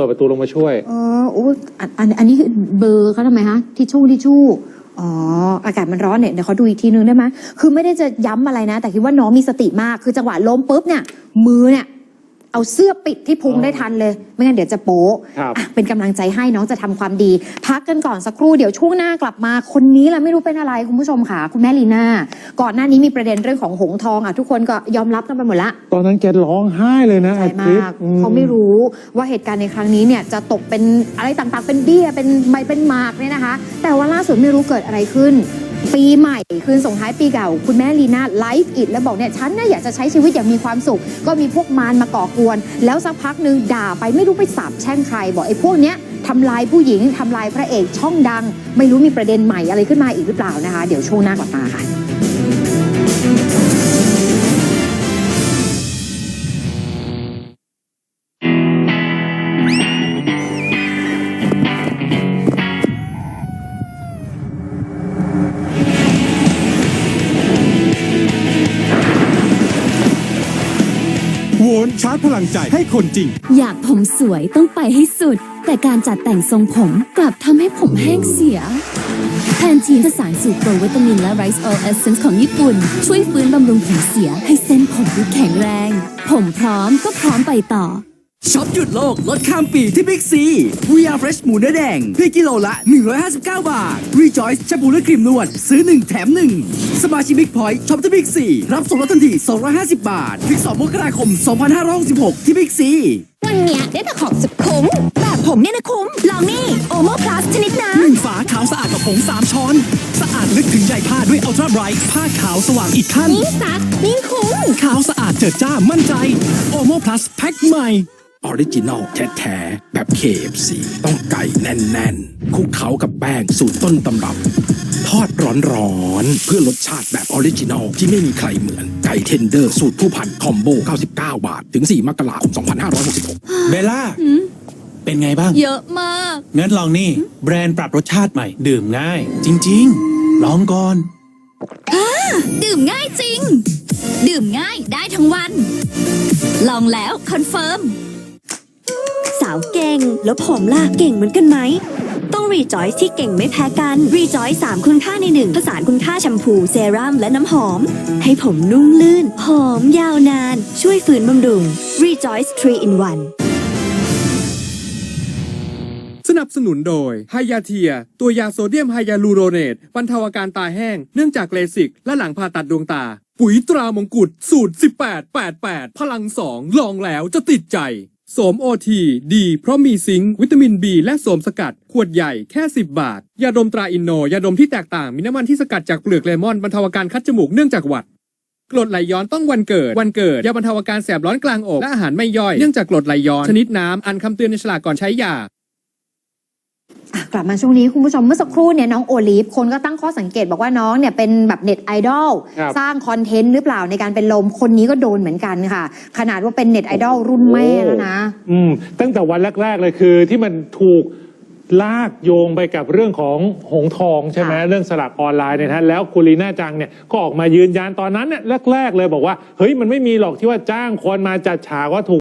ปิดประตูลงมาช่วยออโอ้อันอันอันนี้คือเบอร์เขาทำไมฮะทิชชู่ทิชชู่อ๋ออากาศมันร้อนเนี่ยเดี๋ยวเขาดูอีกทีนึงได้ไหมคือไม่ได้จะย้ำอะไรนะ แต่คิดว่าน้องมีสติมากคือจังหวะล้มปุ๊บเนี่ยมือเนี่ย เอาเสื้อปิดที่พุงอ๋อได้ทันเลย ไม่งั้นเดี๋ยวจะโป๊ะครับอะเป็นกำลังใจให้น้องจะทำความดี พักกันก่อนสักครู่เดี๋ยวช่วงหน้ากลับมา คนนี้แหละไม่รู้เป็นอะไรคุณผู้ชมค่ะ คุณแม่ลีน่าก่อนหน้านี้มีประเด็นเรื่องของหงส์ทองอะทุกคนก็ยอมรับกันไปหมดละ ตอนนั้นแกร้องไห้เลยนะใจอัดคมาลิปกอื เขาไม่รู้ว่าเหตุการณ์ในครั้งนี้เนี่ยจะตกเป็นอะไรต่างๆ เป็นเบี้ย เป็นใบเป็นหมากเนี่ยนะคะ แต่ว่าล่าสุดไม่รู้เกิดอะไรขึ้น ปีใหม่คืนส่งท้ายปีเก่า คุณแม่ลีน่าไลฟ์อิดแล้วบอกเนี่ยฉันน่ะอยากจะใช้ชีวิตอย่างมีความสุข ก็มีพวกมารมาก่อกวน แล้วสักพักหนึ่งด่าไปไม่รู้ไปสาบแช่งใคร บอกไอ้พวกเนี้ยทำลายผู้หญิงทำลายพระเอกช่องดัง ไม่รู้มีประเด็นใหม่อะไรขึ้นมาอีกหรือเปล่านะคะ เดี๋ยวช่วงหน้ากลับมาค่ะ โหนชาร์จพลังใจให้คนจริง อยากผมสวยต้องไปให้สุด แต่การจัดแต่งทรงผมกลับทำให้ผมแห้งเสีย แทนทีนผสานสูตรโปรวิตามินและไรซ์ออลเอสเซนส์ของญี่ปุ่น ช่วยฟื้นบำรุงผมเสียให้เส้นผมดูแข็งแรง ผมพร้อมก็พร้อมไปต่อ ช็อปหยุดโลก ลดข้ามปีที่บิ๊กซีวีอาร์เฟรชหมูเนื้อแดงเพียงกิโลละ 159 บาทรีจอยส์แชมพูและครีมนวด ซื้อ 1 แถม 1 สมาชิกบิ๊กพอยต์ช็อปที่บิ๊กซี รับส่วนลดทันที 250 บาท ถึง 2 มกราคม 2566 ที่บิ๊กซี วันเนี้ยได้แต่ของสุดคุ้ม แบบผมเนี่ยนะคุ้ม ลองนี่โอโมพลัสชนิดน้หนึ่งฝาขาวสะอาดกับผงสามช้อน สะอาดลึกถึงใยผ้าด้วยอัลตร้าไบรท์ผ้าขาวสว่างอีกขั้นำยิ่งซักยิ่งคุ้มขาวสะอาดเจิดจ้ามั่นใจโอโมพลัสแพ็คใหม่ ออริจินอลแท้ๆ แบบ KFC ต้องไก่แน่นๆคลุกเคล้ากับแป้งสูตรต้นตำรับ ทอดร้อนๆ เพื่อรสชาติแบบออริจินอลที่ไม่มีใครเหมือน ไก่เทนเดอร์สูตรผู้พันคอมโบ 99 บาท ถึง 4 มกราคม 2566 เบลล่า เป็นไงบ้าง เยอะมาก งั้นลองนี่ แบรนด์ปรับรสชาติใหม่ ดื่มง่าย จริง ๆ ลองก่อนดื่มง่ายจริง ดื่มง่ายได้ทั้งวัน ลองแล้วคอนเฟิร์มสาวเก่ง แล้วผมล่ะเก่งเหมือนกันไหม ต้องรีจอยที่เก่งไม่แพ้กันรีจอยสามคุณค่าในหนึ่งผสานคุณค่าแชมพูเซรั่มและน้ำหอม ให้ผมนุ่มลื่น หอมยาวนาน ช่วยฝืนบำรุง Rejoice 3 in 1สนับสนุนโดยไฮยาเทีย ตัวยาโซเดียมไฮยาลูโรเนตบรรเทาอาการตาแห้ง เนื่องจากเลสิก และหลังผ่าตัดดวงตา ปุ๋ยตรามงกุฎสูตร 1888 พลังสองลองแล้วจะติดใจ โสมโอทีดี เพราะมีซิงค์วิตามินบีและโสมสกัด ขวดใหญ่แค่ 10 บาท ยาดมตราอินโน ยาดมที่แตกต่างมีน้ำมันที่สกัดจากเปลือกเลมอนบรรเทาอาการคัดจมูกเนื่องจากหวัดกรดไหลย้อนต้องวันเกิด วันเกิด ยาบรรเทาอาการแสบร้อนกลางอกและอาหารไม่ย่อย เนื่องจากกรดไหลย้อน ชนิดน้ำ อันคำเตือนในฉลากก่อนใช้ยา กลับมาช่วงนี้คุณผู้ชมเมื่อสักครู่เนี่ยน้องโอลิฟคนก็ตั้งข้อสังเกตบอกว่าน้องเนี่ยเป็นแบบเน็ตไอดอลครับสร้างคอนเทนต์หรือเปล่าในการเป็นลมคนนี้ก็โดนเหมือนกันค่ะ ขนาดว่าเป็นเน็ตไอดอลรุ่นแม่แล้วนะ อืมตั้งแต่วันแรก ๆ เลยคือที่มันถูกลากโยงไปกับเรื่องของหงทองใช่ไหมค่ะ เรื่องสลักออนไลน์เนี่ยนะแล้วคุณลีน่าจังเนี่ยก็ออกมายืนยันตอนนั้นเนี่ยแรก ๆ เลยบอกว่าเฮ้ยมันไม่มีหรอกที่ว่าจ้างคนมาจัดฉากว่าถูก